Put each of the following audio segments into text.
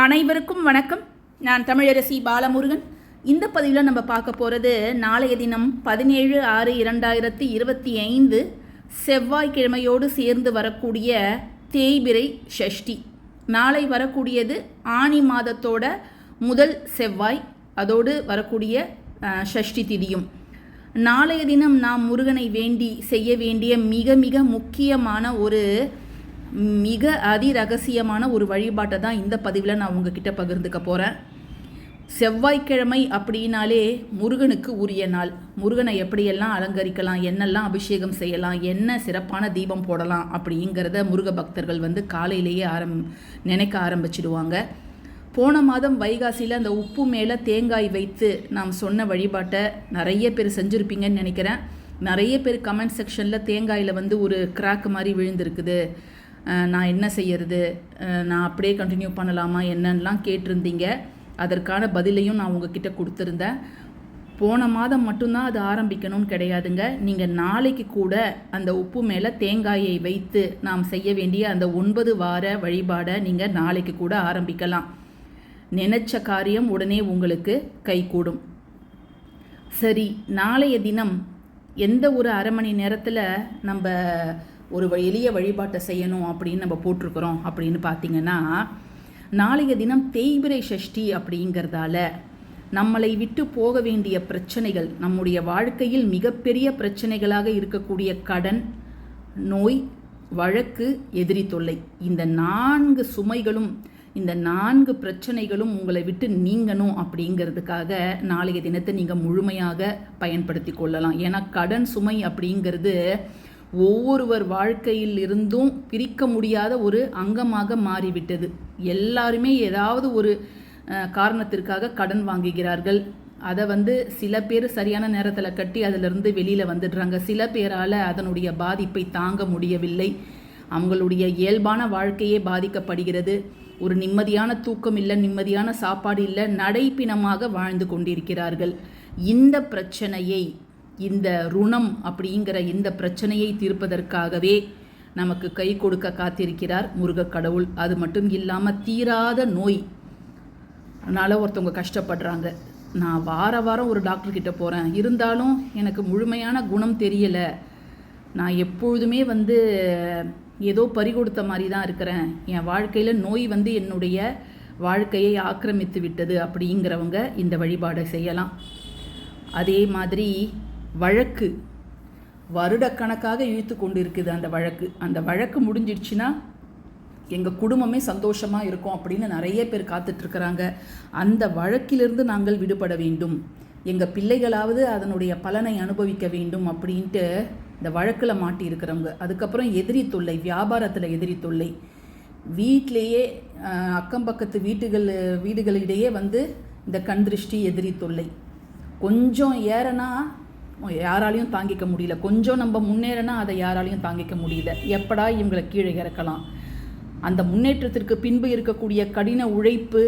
அனைவருக்கும் வணக்கம். நான் தமிழரசி பாலமுருகன். இந்த பதிவில் நம்ம பார்க்க போகிறது நாளைய தினம் பதினேழு ஆறு இரண்டாயிரத்தி இருபத்தி ஐந்து செவ்வாய்க்கிழமையோடு சேர்ந்து வரக்கூடிய தேய்பிரை ஷஷ்டி. நாளை வரக்கூடியது ஆனி மாதத்தோட முதல் செவ்வாய் அதோடு வரக்கூடிய ஷஷ்டி திதியும். நாளைய தினம் நாம் முருகனை வேண்டி செய்ய வேண்டிய மிக மிக முக்கியமான ஒரு மிக அதிரகசியமான ஒரு வழிபாட்டை தான் இந்த பதிவில் நான் உங்ககிட்ட பகிர்ந்துக்க போகிறேன் செவ்வாய்க்கிழமை அப்படின்னாலே முருகனுக்கு உரிய நாள். முருகனை எப்படியெல்லாம் அலங்கரிக்கலாம் என்னெல்லாம் அபிஷேகம் செய்யலாம் என்ன சிறப்பான தீபம் போடலாம் அப்படிங்கிறத முருக பக்தர்கள் வந்து காலையிலேயே ஆரம் நினைக்க ஆரம்பிச்சிடுவாங்க. போன மாதம் வைகாசியில் அந்த உப்பு மேலே தேங்காய் வைத்து நாம் சொன்ன வழிபாட்டை நிறைய பேர் செஞ்சுருப்பீங்கன்னு நினைக்கிறேன். நிறைய பேர் கமெண்ட் செக்ஷனில் தேங்காயில் வந்து ஒரு கிராக் மாதிரி விழுந்திருக்குது. நான் என்ன செய்யறது? நான் அப்படியே கண்டினியூ பண்ணலாமா? என்னன்னெலாம் கேட்டிருந்தீங்க. அதற்கான பதிலையும் நான் உங்ககிட்ட கொடுத்துருந்தேன். போன மாதம் மட்டும்தான் அது ஆரம்பிக்கணும்னு கிடையாதுங்க. நீங்கள் நாளைக்கு கூட அந்த உப்பு மேலே தேங்காயை வைத்து நாம் செய்ய வேண்டிய அந்த ஒன்பது வார வழிபாடை நீங்கள் நாளைக்கு கூட ஆரம்பிக்கலாம். நினைச்ச காரியம் உடனே உங்களுக்கு கைகூடும். சரி நாளைய தினம் எந்த ஒரு அரை மணி நேரத்தில் நம்ம ஒரு எளிய வழிபாட்டை செய்யணும் அப்படின்னு நம்ம போட்டிருக்கிறோம் அப்படின்னு பார்த்தீங்கன்னா நாளைய தினம் தேய்பிரை சஷ்டி அப்படிங்கிறதால நம்மளை விட்டு போக வேண்டிய பிரச்சனைகள் நம்முடைய வாழ்க்கையில் மிகப்பெரிய பிரச்சனைகளாக இருக்கக்கூடிய கடன் நோய் வழக்கு எதிரி தொல்லை இந்த நான்கு சுமைகளும் இந்த நான்கு பிரச்சனைகளும் உங்களை விட்டு நீங்கணும் அப்படிங்கிறதுக்காக நாளைய தினத்தை நீங்கள் முழுமையாக பயன்படுத்தி கொள்ளலாம். ஏன்னா கடன் சுமை அப்படிங்கிறது ஒவ்வொருவர் வாழ்க்கையில் இருந்தும் பிரிக்க முடியாத ஒரு அங்கமாக மாறிவிட்டது. எல்லாருமே ஏதாவது ஒரு காரணத்திற்காக கடன் வாங்குகிறார்கள். அதை வந்து சில பேர் சரியான நேரத்தில் கட்டி அதிலிருந்து வெளியில் வந்துடுறாங்க. சில பேரால் அதனுடைய பாதிப்பை தாங்க முடியவில்லை. அவங்களுடைய இயல்பான வாழ்க்கையே பாதிக்கப்படுகிறது. ஒரு நிம்மதியான தூக்கம் இல்லை நிம்மதியான சாப்பாடு இல்லை நடைப்பிணமாக வாழ்ந்து கொண்டிருக்கிறார்கள். இந்த பிரச்சனையை இந்த ருணம் அப்படிங்கிற இந்த பிரச்சனையை தீர்ப்பதற்காகவே நமக்கு கை கொடுக்க காத்திருக்கிறார் முருகக் கடவுள் அது மட்டும் இல்லாமல் தீராத நோய். அதனால் ஒருத்தவங்க கஷ்டப்படுறாங்க. நான் வார வாரம் ஒரு டாக்டர்கிட்ட போகிறேன் இருந்தாலும் எனக்கு முழுமையான குணம் தெரியலை. நான் எப்பொழுதுமே வந்து ஏதோ பறி கொடுத்த மாதிரி தான் இருக்கிறேன். என் வாழ்க்கையில் நோய் வந்து என்னுடைய வாழ்க்கையை ஆக்கிரமித்து விட்டது அப்படிங்கிறவங்க இந்த வழிபாடை செய்யலாம். அதே மாதிரி வழக்கு. வருடக்கணக்காக இழுத்து கொண்டு இருக்குது அந்த வழக்கு. அந்த வழக்கு முடிஞ்சிடுச்சுன்னா எங்கள் குடும்பமே சந்தோஷமாக இருக்கும் அப்படின்னு நிறைய பேர் காத்துட்ருக்குறாங்க. அந்த வழக்கிலிருந்து நாங்கள் விடுபட வேண்டும். எங்கள் பிள்ளைகளாவது அதனுடைய பலனை அனுபவிக்க வேண்டும் அப்படின்ட்டு இந்த வழக்கில் மாட்டியிருக்கிறவங்க. அதுக்கப்புறம் எதிரி தொல்லை வியாபாரத்தில் எதிரி தொல்லை. வீட்டிலேயே அக்கம் பக்கத்து வீட்டுகள் வீடுகளிடையே வந்து இந்த கண் திருஷ்டி எதிரி தொல்லை. கொஞ்சம் ஏறனா யாராலையும் தாங்கிக்க முடியல. கொஞ்சம் நம்ம முன்னேறனா அதை யாராலையும் தாங்கிக்க முடியல. எப்படா இவங்களை கீழே இறக்கலாம்? அந்த முன்னேற்றத்திற்கு பின்பு இருக்கக்கூடிய கடின உழைப்பு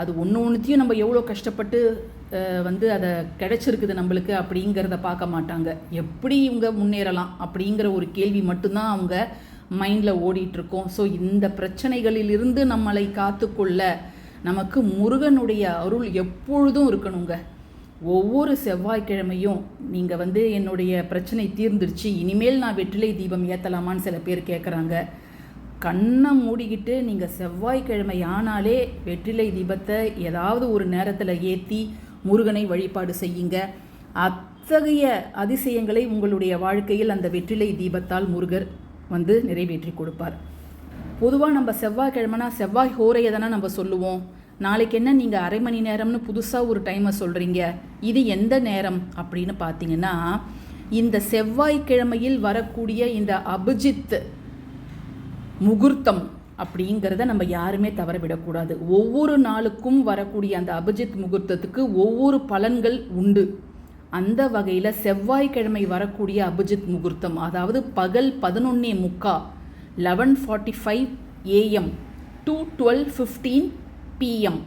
அது ஒன்று ஒன்றுத்தையும் நம்ம எவ்வளோ கஷ்டப்பட்டு வந்து அதை கிடைச்சிருக்குது நம்மளுக்கு அப்படிங்கிறத பார்க்க மாட்டாங்க. எப்படி இவங்க முன்னேறலாம் அப்படிங்கிற ஒரு கேள்வி மட்டும்தான் அவங்க மைண்டில் ஓடிட்டுருக்கோம். ஸோ இந்த பிரச்சனைகளிலிருந்து நம்மளை காத்துக்கொள்ள நமக்கு முருகனுடைய அருள் எப்பொழுதும் இருக்கணுங்க. ஒவ்வொரு செவ்வாய்க்கிழமையும் நீங்கள் வந்து என்னுடைய பிரச்சனை தீர்ந்துருச்சு இனிமேல் நான் வெற்றிலை தீபம் ஏற்றலாமான்னு சில பேர் கேட்குறாங்க கண்ணை மூடிக்கிட்டு நீங்கள் செவ்வாய்க்கிழமை ஆனாலே வெற்றிலை தீபத்தை ஏதாவது ஒரு நேரத்தில் ஏற்றி முருகனை வழிபாடு செய்யுங்க. அத்தகைய அதிசயங்களை உங்களுடைய வாழ்க்கையில் அந்த வெற்றிலை தீபத்தால் முருகர் வந்து நிறைவேற்றி கொடுப்பார். பொதுவாக நம்ம செவ்வாய்க்கிழமைனா செவ்வாய் ஹோரையை தானே நம்ம சொல்லுவோம். நாளைக்கு என்ன நீங்கள் அரை மணி நேரம்னு புதுசாக ஒரு டைமை சொல்கிறீங்க இது எந்த நேரம்? அப்படின்னு பார்த்தீங்கன்னா இந்த செவ்வாய்க்கிழமையில் வரக்கூடிய இந்த அபிஜித் முகூர்த்தம் அப்படிங்கிறத நம்ம யாருமே தவற விடக்கூடாது ஒவ்வொரு நாளுக்கும் வரக்கூடிய அந்த அபிஜித் முகூர்த்தத்துக்கு ஒவ்வொரு பலன்கள் உண்டு. அந்த வகையில் செவ்வாய்க்கிழமை வரக்கூடிய அபிஜித் முகூர்த்தம் அதாவது பகல் பதினொன்னே முக்கா eleven forty five AM to twelve fifteen PM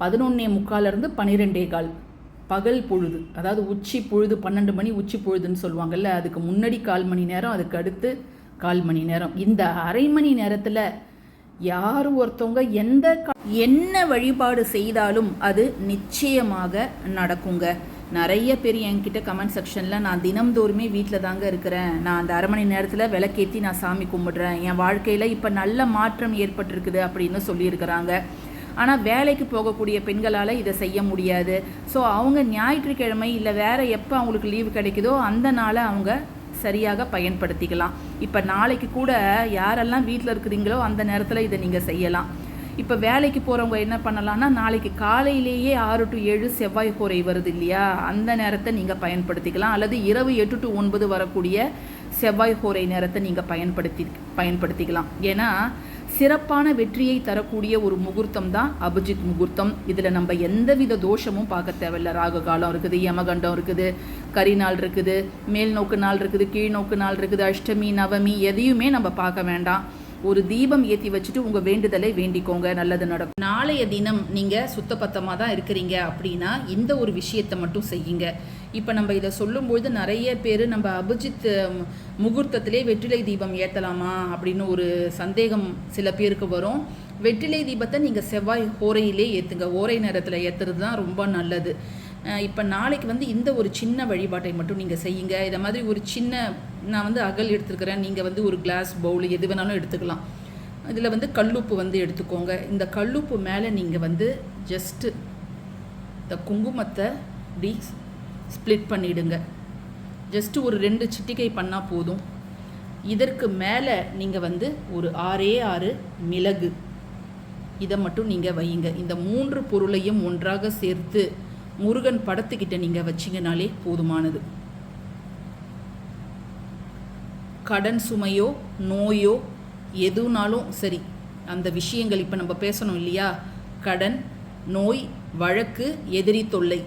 பதினொன்னே முக்காலேருந்து பன்னிரெண்டே கால். பகல் பொழுது. அதாவது உச்சி பொழுது பன்னெண்டு மணி உச்சி பொழுதுன்னு சொல்லுவாங்கல்ல அதுக்கு முன்னாடி கால் மணி நேரம் அதுக்கு அடுத்து கால் மணி நேரம். இந்த அரை மணி நேரத்தில் யார் ஒருத்தவங்க எந்த என்ன வழிபாடு செய்தாலும் அது நிச்சயமாக நடக்குங்க. நிறைய பேர் என்கிட்ட கமெண்ட் செக்ஷனில் நான் தினம்தோறுமே வீட்டில் தாங்க இருக்கிறேன். நான் அந்த அரை மணி நேரத்தில் விளக்கேற்றி நான் சாமி கும்பிடுறேன். என் வாழ்க்கையில் இப்போ நல்ல மாற்றம் ஏற்பட்டிருக்குது அப்படின்னு சொல்லியிருக்கிறாங்க. ஆனால் வேலைக்கு போகக்கூடிய பெண்களால் இதை செய்ய முடியாது. ஸோ அவங்க ஞாயிற்றுக்கிழமை இல்லை வேறு எப்போ அவங்களுக்கு லீவு கிடைக்குதோ அந்த நாளை அவங்க சரியாக பயன்படுத்திக்கலாம். இப்போ நாளைக்கு கூட யாரெல்லாம் வீட்டில் இருக்கிறீங்களோ அந்த நேரத்தில் இதை நீங்கள் செய்யலாம். இப்போ வேலைக்கு போகிறவங்க என்ன பண்ணலாம்னா நாளைக்கு காலையிலேயே ஆறு டு ஏழு செவ்வாய் கோரை வருது இல்லையா? அந்த நேரத்தை நீங்கள் பயன்படுத்திக்கலாம். அல்லது இரவு எட்டு டு ஒன்பது வரக்கூடிய செவ்வாய் கோரை நேரத்தை நீங்கள் பயன்படுத்தி பயன்படுத்திக்கலாம். ஏன்னா சிறப்பான வெற்றியை தரக்கூடிய ஒரு முகூர்த்தம் தான் அபிஜித் முகூர்த்தம். இதில் நம்ம எந்தவித தோஷமும் பார்க்க தேவையில்ல. ராகு காலம் இருக்குது யமகண்டம் இருக்குது கரி நாள் இருக்குது மேல் நோக்கு நாள் இருக்குது கீழ் நோக்கு நாள் இருக்குது அஷ்டமி நவமி எதையுமே நம்ம பார்க்க வேண்டாம். ஒரு தீபம் ஏற்றி வச்சுட்டு உங்கள் வேண்டுதலை வேண்டிக்கோங்க. நல்லது நடக்கும். நாளைய தினம் நீங்கள் சுத்தபத்தமாக தான் இருக்கிறீங்க அப்படின்னா இந்த ஒரு விஷயத்தை மட்டும் செய்யுங்க. இப்போ நம்ம இதை சொல்லும்பொழுது நிறைய பேர் நம்ம அபிஜித் முகூர்த்தத்திலே வெற்றிலை தீபம் ஏற்றலாமா அப்படின்னு ஒரு சந்தேகம் சில பேருக்கு வரும். வெற்றிலை தீபத்தை நீங்கள் செவ்வாய் ஓரையிலே ஏற்றுங்க ஓரை நேரத்தில் ஏற்றுறது தான் ரொம்ப நல்லது. இப்போ நாளைக்கு வந்து இந்த ஒரு சின்ன வழிபாட்டை மட்டும் நீங்கள் செய்யுங்க. இதை மாதிரி ஒரு சின்ன நான் வந்து அகல் எடுத்துருக்கிறேன் நீங்கள் வந்து ஒரு கிளாஸ் பவுல் எது வேணாலும் எடுத்துக்கலாம். இதில் வந்து கல்லுப்பு வந்து எடுத்துக்கோங்க. இந்த கல்லுப்பு மேலே நீங்கள் வந்து ஜஸ்ட்டு இந்த குங்குமத்தை இப்படி ஸ்ப்ளிட் பண்ணிடுங்க. ஜஸ்ட் ஒரு ரெண்டு சிட்டிகை பண்ணால் போதும். இதற்கு மேலே நீங்கள் வந்து ஒரு ஆறே ஆறு மிளகு. இதை மட்டும் நீங்கள் வையுங்க. இந்த மூன்று பொருளையும் ஒன்றாக சேர்த்து முருகன் படத்துக்கிட்ட நீங்கள் வச்சிங்கனாலே போதுமானது. கடன் சுமையோ நோயோ எதுனாலும் சரி அந்த விஷயங்கள் இப்போ நம்ம பேசணும் இல்லையா? கடன் நோய் வழக்கு எதிரி தொல்லை.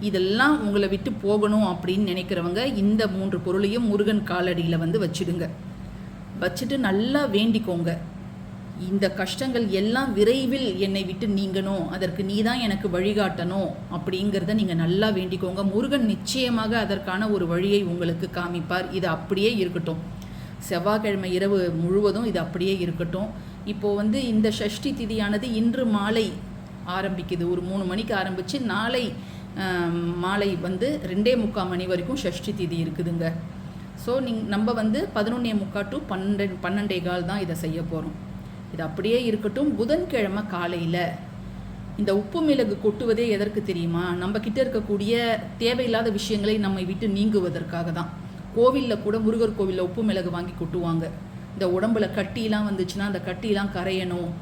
இதெல்லாம் உங்களை விட்டு போகணும் அப்படின்னு நினைக்கிறவங்க இந்த மூன்று பொருளையும் முருகன் காலடியில் வந்து வச்சிடுங்க. வச்சுட்டு நல்லா வேண்டிக்கோங்க. இந்த கஷ்டங்கள் எல்லாம் விரைவில் என்னை விட்டு நீங்கணும். அதற்கு நீ தான் எனக்கு வழிகாட்டணும் அப்படிங்கிறத நீங்கள் நல்லா வேண்டிக்கோங்க. முருகன் நிச்சயமாக அதற்கான ஒரு வழியை உங்களுக்கு காமிப்பார். இது அப்படியே இருக்கட்டும். செவ்வாய்க்கிழமை இரவு முழுவதும் இது அப்படியே இருக்கட்டும். இப்போது வந்து இந்த ஷஷ்டி திதியானது இன்று மாலை ஆரம்பிக்குது. ஒரு மூணு மணிக்கு ஆரம்பித்து நாளை மாலை வந்து ரெண்டே முக்கால் மணி வரைக்கும் ஷஷ்டி திதி இருக்குதுங்க. ஸோ நீங் நம்ம வந்து பதினொன்னே முக்கால் டு பன்னெண்டு பன்னெண்டே கால் தான் இதை செய்ய போகிறோம் இது அப்படியே இருக்கட்டும். புதன்கிழமை காலையில் இந்த உப்பு மிளகு கொட்டுவதே எதற்கு தெரியுமா? நம்ம கிட்ட இருக்கக்கூடிய தேவையில்லாத விஷயங்களை நம்மை விட்டு நீங்குவதற்காக தான். கோவிலில் கூட முருகர் கோவிலில் உப்பு மிளகு வாங்கி கொட்டுவாங்க. இந்த உடம்புல கட்டிலாம் வந்துச்சுன்னா அந்த கட்டிலாம் கரையணும்.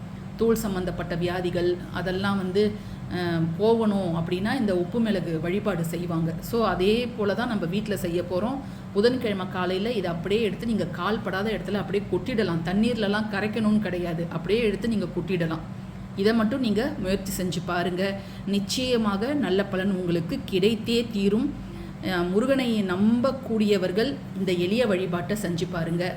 தோல் சம்மந்தப்பட்ட வியாதிகள் அதெல்லாம் வந்து போகணும் அப்படின்னா இந்த உப்பு மிளகு வழிபாடு செய்வாங்க. ஸோ அதே போல தான் நம்ம வீட்டில் செய்ய போகிறோம் புதன்கிழமை காலையில் இதை அப்படியே எடுத்து நீங்கள் கால் படாத இடத்துல அப்படியே கொட்டிடலாம். தண்ணீர்லலாம் கரைக்கணும்னு கிடையாது. அப்படியே எடுத்து நீங்கள் கொட்டிடலாம். இதை மட்டும் நீங்கள் முயற்சி செஞ்சு பாருங்கள் நிச்சயமாக நல்ல பலன் உங்களுக்கு கிடைத்தே தீரும். முருகனை நம்பக்கூடியவர்கள் இந்த எளிய வழிபாட்டை செஞ்சு பாருங்கள்